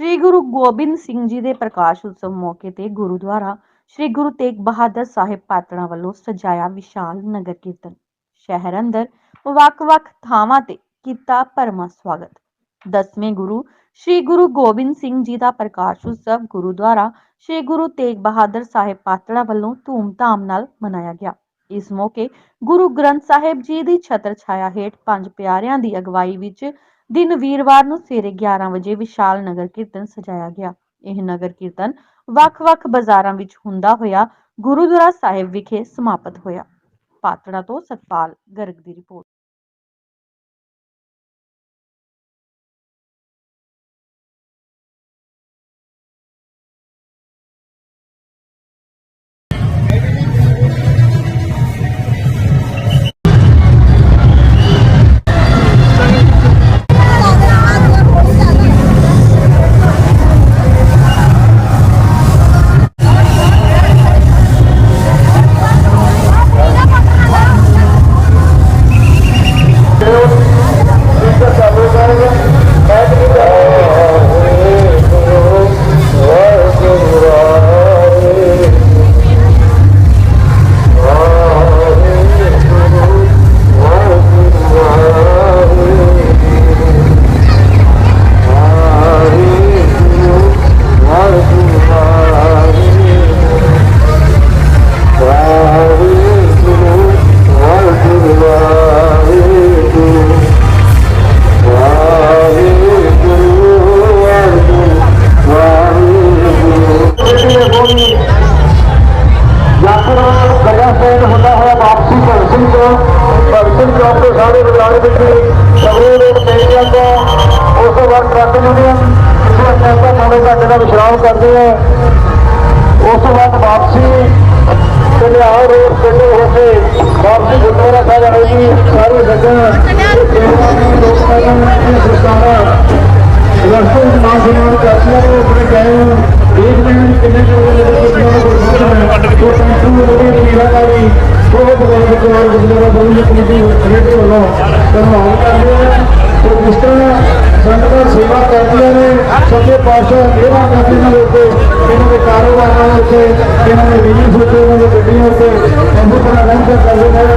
ਸ੍ਰੀ ਗੁਰੂ ਗੋਬਿੰਦ ਸਿੰਘ ਜੀ ਦੇ ਪ੍ਰਕਾਸ਼ ਉਤਸਵ ਮੌਕੇ ਤੇ ਗੁਰਦੁਆਰਾ ਸ੍ਰੀ ਗੁਰੂ ਤੇਗ ਬਹਾਦਰ ਸਾਹਿਬ ਪਾਤੜਾਂ ਵੱਲੋਂ ਸਜਾਇਆ ਵਿਸ਼ਾਲ ਨਗਰ ਕੀਰਤਨ। ਸ਼ਹਿਰ ਅੰਦਰ ਵੱਖ-ਵੱਖ ਥਾਵਾਂ ਤੇ ਕੀਤਾ ਭਰਮਾ ਸਵਾਗਤ। ਦਸਵੇਂ ਗੁਰੂ ਸ੍ਰੀ ਗੁਰੂ ਗੋਬਿੰਦ ਸਿੰਘ ਜੀ ਦਾ ਪ੍ਰਕਾਸ਼ ਉਤਸਵ ਗੁਰਦੁਆਰਾ ਸ੍ਰੀ ਗੁਰੂ ਤੇਗ ਬਹਾਦਰ ਸਾਹਿਬ ਪਾਤੜਾ ਵੱਲੋਂ ਧੂਮ-ਧਾਮ ਨਾਲ ਮਨਾਇਆ ਗਿਆ। ਇਸ ਮੌਕੇ ਗੁਰੂ ਗ੍ਰੰਥ ਸਾਹਿਬ ਜੀ ਦੀ ਛਤਰ ਛਾਇਆ ਹੇਠ ਪੰਜ ਪਿਆਰਿਆਂ ਦੀ ਅਗਵਾਈ ਵਿੱਚ ਦਿਨ ਵੀਰਵਾਰ ਨੂੰ ਸਵੇਰੇ 11 ਵਜੇ ਵਿਸ਼ਾਲ ਨਗਰ ਕੀਰਤਨ ਸਜਾਇਆ ਗਿਆ। ਇਹ ਨਗਰ ਕੀਰਤਨ ਵੱਖ-ਵੱਖ ਬਾਜ਼ਾਰਾਂ ਵਿੱਚ ਹੁੰਦਾ ਹੋਇਆ ਗੁਰਦੁਆਰਾ ਸਾਹਿਬ ਵਿਖੇ ਸਮਾਪਤ ਹੋਇਆ। ਪਾਤੜਾ ਤੋਂ ਸਤਪਾਲ ਗਰਗ ਦੀ ਰਿਪੋਰਟ। ਤੇ ਰੋਡ ਪਿੰਡ ਹੋ ਕੇ ਵਾਪਸੀ ਗੁਰਦੁਆਰਾ ਸਾਹਿਬ ਆਏਗੀ ਸਾਰੇ ਜਗ੍ਹਾ ਲੋਕਾਂ ਨੂੰ ਸਰਕਾਰਾਂ ਰਸਤੇ ਵਿੱਚ ਮਾਂ ਸਨਮਾਨ ਕਰਦੀਆਂ ਨੇ ਆਪਣੇ ਗਏ ਦੇਖ ਰਹੇ ਹਾਂ ਕਿੰਨੇ ਲੋਕ ਜਿਹੜੇ ਕਿੰਨੇ ਲੋਕ ਜੋ ਸੰਸੂ ਦੇ ਵੀਰਾਂਗਾਰੀ ਉਹ ਬਹੁਤ ਜੋਰ ਗੁਰਦੁਆਰਾ ਬੰਦ ਕਮੇਟੀ ਕਮੇਟੀ ਵੱਲੋਂ ਧੰਨਵਾਦ ਕਰਦੇ ਆ ਤੇ ਜਿਸ ਤਰ੍ਹਾਂ ਸੰਗਤਾਂ ਸੇਵਾ ਕਰਦੀਆਂ ਨੇ, ਸੱਚੇ ਪਾਤਸ਼ਾਹ ਇਹਨਾਂ ਕਰਦੇ ਨੇ ਉੱਤੇ ਇਹਨਾਂ ਦੇ ਕਾਰੋਬਾਰਾਂ ਉੱਤੇ, ਇਹਨਾਂ ਦੇ ਬਿਜ਼ਨਸ ਉੱਤੇ, ਇਹਨਾਂ ਦੇ ਗੱਡੀਆਂ ਉੱਤੇ ਇਸੇ ਤਰ੍ਹਾਂ ਰਹਿਮਤ ਕਰਦੇ ਨੇ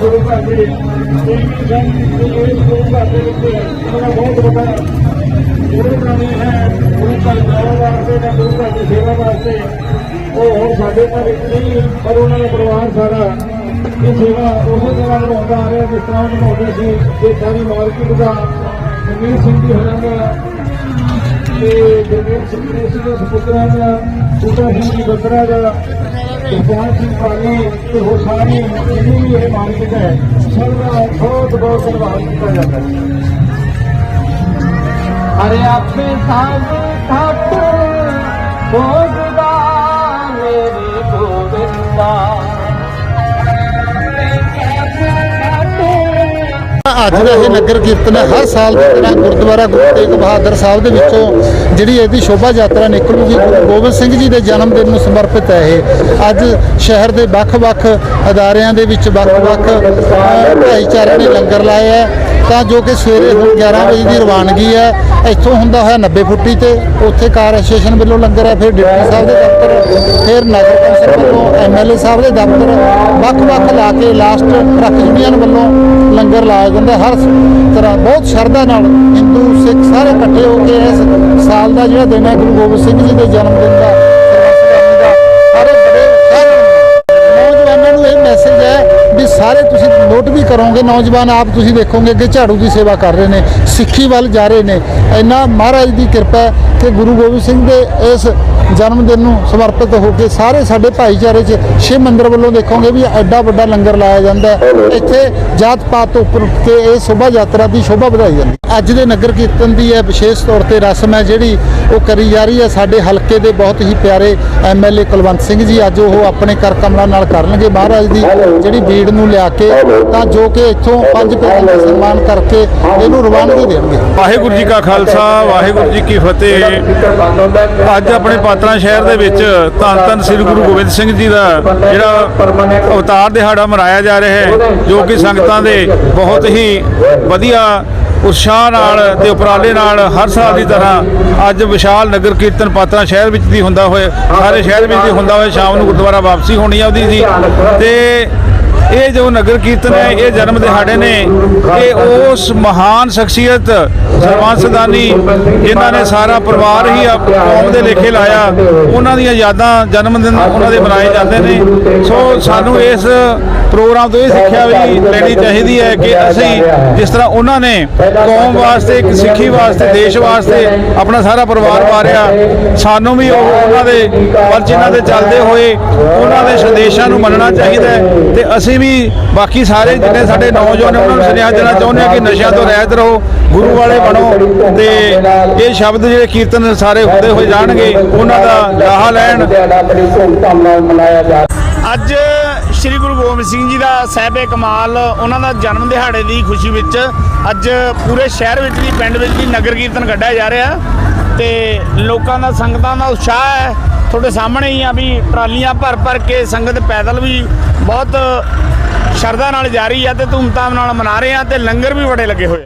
ਗੁਰੂ ਘਰ ਦੇ ਇਹ ਜਨ ਦੇ ਗੁਰੂ ਘਰ ਦੇ ਵਿੱਚ ਉਹਨਾਂ ਬਹੁਤ ਵੱਡਾ ਗੁਰੂ ਪ੍ਰਾਣੀ ਹੈ, ਗੁਰੂ ਘਰ ਜਾਣ ਵਾਸਤੇ ਜਾਂ ਗੁਰੂ ਘਰ ਦੀ ਸੇਵਾ ਵਾਸਤੇ। ਉਹ ਹੁਣ ਸਾਡੇ ਘਰ ਵਿੱਚ ਨਹੀਂ, ਪਰ ਉਹਨਾਂ ਦਾ ਪਰਿਵਾਰ ਸਾਰਾ ਇਹ ਸੇਵਾ ਉਸੇ ਤਰ੍ਹਾਂ ਨਿਭਾਉਂਦਾ ਆ ਰਿਹਾ, ਜਿਸ ਤਰ੍ਹਾਂ ਉਹ ਨਿਭਾਉਂਦੇ ਸੀ ਇਹ ਸਾਰੀ ਮਾਰਕੀਟ ਦਾ ਜਮੀਰ ਸਿੰਘ ਜੀ ਹੋਰਾਂ ਦਾ ਤੇ ਗੁਰਮੇਲ ਸਿੰਘ ਜੀ ਦੇ ਸੁਪੁੱਤਰਾਂ ਦਾ ਛੋਟਾ ਸਿੰਘ ਜੀ ਬੱਤਰਾ ਦਾ ਜਗਪਾਲ ਸਿੰਘ ਪਾਲੀ ਤੇ ਹੋ ਸਾਰੀ ਜਿੰਨੀ ਵੀ ਇਹ ਮਾਰਕੀਟ ਹੈ, ਸਭ ਦਾ ਬਹੁਤ ਬਹੁਤ ਧੰਨਵਾਦ ਕੀਤਾ ਜਾਂਦਾ ਹੈ। Are a pensar, ਅੱਜ ਦਾ ਇਹ ਨਗਰ ਕੀਰਤਨ ਹੈ। ਹਰ ਸਾਲ ਦੀ ਤਰ੍ਹਾਂ ਗੁਰਦੁਆਰਾ ਗੁਰੂ ਤੇਗ ਬਹਾਦਰ ਸਾਹਿਬ ਦੇ ਵਿੱਚੋਂ ਜਿਹੜੀ ਇਹਦੀ ਸ਼ੋਭਾ ਯਾਤਰਾ ਨਿਕਲੂਗੀ, ਗੁਰੂ ਗੋਬਿੰਦ ਸਿੰਘ ਜੀ ਦੇ ਜਨਮ ਦਿਨ ਨੂੰ ਸਮਰਪਿਤ ਹੈ ਇਹ। ਅੱਜ ਸ਼ਹਿਰ ਦੇ ਵੱਖ-ਵੱਖ ਅਦਾਰਿਆਂ ਦੇ ਵਿੱਚ ਵੱਖ-ਵੱਖ ਭਾਈਚਾਰੇ ਨੇ ਲੰਗਰ ਲਾਇਆ ਹੈ। ਤਾਂ ਜੋ ਕਿ ਸਵੇਰੇ ਹੁਣ 11 ਵਜੇ ਦੀ ਰਵਾਨਗੀ ਹੈ। ਇੱਥੋਂ ਹੁੰਦਾ ਹੋਇਆ 90 ਫੁੱਟੀ ਤੇ ਉੱਥੇ ਕਾਰ ਐਸੋਸੀਏਸ਼ਨ ਵੱਲੋਂ ਲੰਗਰ ਹੈ। ਫਿਰ ਡਿਪਟੀ ਸਾਹਿਬ ਦੇ ਦਫ਼ਤਰ, ਫਿਰ ਨਗਰ ਕੌਂਸਲ ਵੱਲੋਂ ਐਮਐਲਏ ਸਾਹਿਬ ਦੇ ਦਫ਼ਤਰ ਵੱਖ-ਵੱਖ ਲਾ ਕੇ ਲਾਸਟ ਟਰੱਕ ਯੂਨੀਅਨ ਵੱਲੋਂ ਲੰਗਰ ਲਾਇਆ ਜਾਂਦਾ ਹਰ ਤਰ੍ਹਾਂ ਬਹੁਤ ਸ਼ਰਧਾ ਨਾਲ ਹਿੰਦੂ ਸਿੱਖ ਸਾਰੇ ਇਕੱਠੇ ਹੋ ਕੇ ਇਸ ਸਾਲ ਦਾ ਜਿਹੜਾ ਦਿਨ ਹੈ ਗੁਰੂ ਗੋਬਿੰਦ ਸਿੰਘ ਜੀ ਦੇ ਜਨਮ ਦਿਨ ਦਾ ਸਾਰੇ ਤੁਸੀਂ ਨੋਟ ਵੀ ਕਰੋਗੇ ਨੌਜਵਾਨ ਆਪ ਤੁਸੀਂ ਦੇਖੋਗੇ ਕਿ ਝਾੜੂ ਦੀ ਸੇਵਾ ਕਰ ਰਹੇ ਨੇ ਸਿੱਖੀ ਵੱਲ ਜਾ ਰਹੇ ਨੇ। ਇੰਨਾ ਮਹਾਰਾਜ ਦੀ ਕਿਰਪਾ ਕਿ ਗੁਰੂ ਗੋਬਿੰਦ ਸਿੰਘ ਦੇ ਇਸ ਜਨਮ ਦਿਨ ਨੂੰ ਸਮਰਪਿਤ ਹੋ ਕੇ ਸਾਰੇ ਸਾਡੇ ਭਾਈਚਾਰੇ 'ਚ ਸ਼ਿਵ ਮੰਦਿਰ ਵੱਲੋਂ ਦੇਖੋਗੇ ਵੀ ਐਡਾ ਵੱਡਾ ਲੰਗਰ ਲਾਇਆ ਜਾਂਦਾ ਇੱਥੇ ਜਾਤ ਪਾਤ ਤੋਂ ਉੱਪਰ ਉੱਠ ਕੇ ਇਹ ਸ਼ੋਭਾ ਯਾਤਰਾ ਦੀ ਸ਼ੋਭਾ ਵਧਾਈ ਜਾਂਦੀ। ਅੱਜ ਦੇ ਨਗਰ ਕੀਰਤਨ ਦੀ ਇਹ ਵਿਸ਼ੇਸ਼ ਤੌਰ ਤੇ ਰਸਮ ਹੈ ਜਿਹੜੀ ਉਹ ਕਰੀ ਜਾ ਰਹੀ ਹੈ। ਸਾਡੇ ਹਲਕੇ ਦੇ ਬਹੁਤ ਹੀ ਪਿਆਰੇ ਐਮਐਲਏ ਕੁਲਵੰਤ ਸਿੰਘ ਜੀ ਅੱਜ ਉਹ ਆਪਣੇ ਕਰ ਕਮਲਾਂ ਨਾਲ ਕਰਨਗੇ ਮਹਾਰਾਜ ਦੀ ਜਿਹੜੀ ਬੀੜ ਨੂੰ ਲਿਆ ਕੇ ਤਾਂ ਜੋ ਕਿ ਇੱਥੋਂ ਪੰਜ ਪਿਆਰਿਆਂ ਦਾ ਸਨਮਾਨ ਕਰਕੇ ਇਹਨੂੰ ਰਵਾਨਗੀ ਦੇਣਗੇ। ਵਾਹਿਗੁਰੂ ਜੀ ਕਾ ਖਾਲਸਾ, ਵਾਹਿਗੁਰੂ ਜੀ ਕੀ ਫਤਿਹ। ਅੱਜ ਆਪਣੇ ਪਾਤਰਾ ਸ਼ਹਿਰ ਦੇ ਵਿੱਚ ਧੰਨ ਧੰਨ ਸ੍ਰੀ ਗੁਰੂ ਗੋਬਿੰਦ ਸਿੰਘ ਜੀ ਦਾ ਜਿਹੜਾ ਅਵਤਾਰ ਦਿਹਾੜਾ ਮਨਾਇਆ ਜਾ ਰਿਹਾ ਹੈ, ਜੋ ਕਿ ਸੰਗਤਾਂ ਦੇ ਬਹੁਤ ਹੀ ਵਧੀਆ ਉਤਸ਼ਾਹ ਨਾਲ ਤੇ ਉਪਰਾਲੇ ਨਾਲ ਹਰ ਸਾਲ ਦੀ ਤਰ੍ਹਾਂ ਅੱਜ ਵਿਸ਼ਾਲ ਨਗਰ ਕੀਰਤਨ ਪਾਤਰਾ ਸ਼ਹਿਰ ਵਿੱਚ ਦੀ ਹੁੰਦਾ ਹੋਏ ਸਾਰੇ ਸ਼ਹਿਰ ਵਿੱਚ ਦੀ ਹੁੰਦਾ ਹੋਇਆ, ਸ਼ਾਮ ਨੂੰ ਗੁਰਦੁਆਰਾ ਵਾਪਸੀ ਹੋਣੀ ਆ ਉਹਦੀ ਜੀ। ਤੇ ਇਹ ਜੋ ਨਗਰ ਕੀਰਤਨ ਹੈ, ਇਹ ਜਨਮ ਦਿਹਾੜੇ ਨੇ, ਇਹ ਉਸ ਮਹਾਨ ਸ਼ਖਸੀਅਤ ਸਰਵੰਸ ਸਦਾਨੀ, ਜਿਨ੍ਹਾਂ ਨੇ ਸਾਰਾ ਪਰਿਵਾਰ ਹੀ ਆਪ- ਕੌਮ ਦੇ ਲੇਖੇ ਲਾਇਆ। ਉਹਨਾਂ ਦੀਆਂ ਯਾਦਾਂ ਜਨਮ ਦਿਨ ਉਹਨਾਂ ਦੇ ਮਨਾਏ ਜਾਂਦੇ ਨੇ। ਸੋ ਸਾਨੂੰ ਇਸ ਪ੍ਰੋਗਰਾਮ ਤੋਂ ਇਹ ਸਿੱਖਿਆ ਵੀ ਲੈਣੀ ਚਾਹੀਦੀ ਹੈ ਕਿ ਅਸੀਂ ਜਿਸ ਤਰ੍ਹਾਂ ਉਹਨਾਂ ਨੇ ਕੌਮ ਵਾਸਤੇ ਇੱਕ ਸਿੱਖੀ ਵਾਸਤੇ ਦੇਸ਼ ਵਾਸਤੇ ਆਪਣਾ ਸਾਰਾ ਪਰਿਵਾਰ ਵਾਰਿਆ। ਸਾਨੂੰ ਵੀ ਉਹ ਉਹਨਾਂ ਦੇ ਪਰ ਜਿਨ੍ਹਾਂ ਦੇ ਚੱਲਦੇ ਹੋਏ ਉਹਨਾਂ ਦੇ ਸੰਦੇਸ਼ਾਂ ਨੂੰ ਮੰਨਣਾ ਚਾਹੀਦਾ ਹੈ ਤੇ ਅਸੀਂ ਵੀ ਬਾਕੀ ਸਾਰੇ ਜਿੰਨੇ ਸਾਡੇ ਨੌਜਵਾਨ ਉਹਨਾਂ ਨੂੰ ਸੁਨੇਹਾ ਦੇਣਾ ਚਾਹੁੰਦੇ ਹਾਂ ਕਿ ਨਸ਼ਿਆਂ ਤੋਂ ਰਹਿਤ ਰਹੋ ਗੁਰੂ ਵਾਲੇ ਬਣੋ ਤੇ ਇਹ ਸ਼ਬਦ ਜਿਹੜੇ ਕੀਰਤਨ ਸਾਰੇ ਹੁੰਦੇ ਹੋਏ ਜਾਣਗੇ ਉਹਨਾਂ ਦਾ ਲਾਹਾ ਲੈਣ। ਅੱਜ ਸ੍ਰੀ ਗੁਰੂ ਗੋਬਿੰਦ ਸਿੰਘ ਜੀ ਦਾ ਸਾਹਿਬੇ ਕਮਾਲ, ਉਹਨਾਂ ਦਾ ਜਨਮ ਦਿਹਾੜੇ ਦੀ ਖੁਸ਼ੀ ਵਿੱਚ ਅੱਜ ਪੂਰੇ ਸ਼ਹਿਰ ਵਿੱਚ ਵੀ, ਪਿੰਡ ਵਿੱਚ ਵੀ ਨਗਰ ਕੀਰਤਨ ਕੱਢਿਆ ਜਾ ਰਿਹਾ। ਤੇ ਲੋਕਾਂ ਦਾ, ਸੰਗਤਾਂ ਦਾ ਉਤਸ਼ਾਹ ਹੈ। ਤੁਹਾਡੇ ਸਾਹਮਣੇ ਹੀ ਆ ਵੀ ਟਰਾਲੀਆਂ ਭਰ ਭਰ ਕੇ ਸੰਗਤ ਪੈਦਲ ਵੀ ਬਹੁਤ ਸ਼ਰਧਾ ਨਾਲ ਜਾ ਰਹੀ ਆ ਤੇ ਧੂਮਧਾਮ ਨਾਲ ਮਨਾ ਰਹੇ ਆ ਤੇ ਲੰਗਰ ਵੀ ਬੜੇ ਲੱਗੇ ਹੋਏ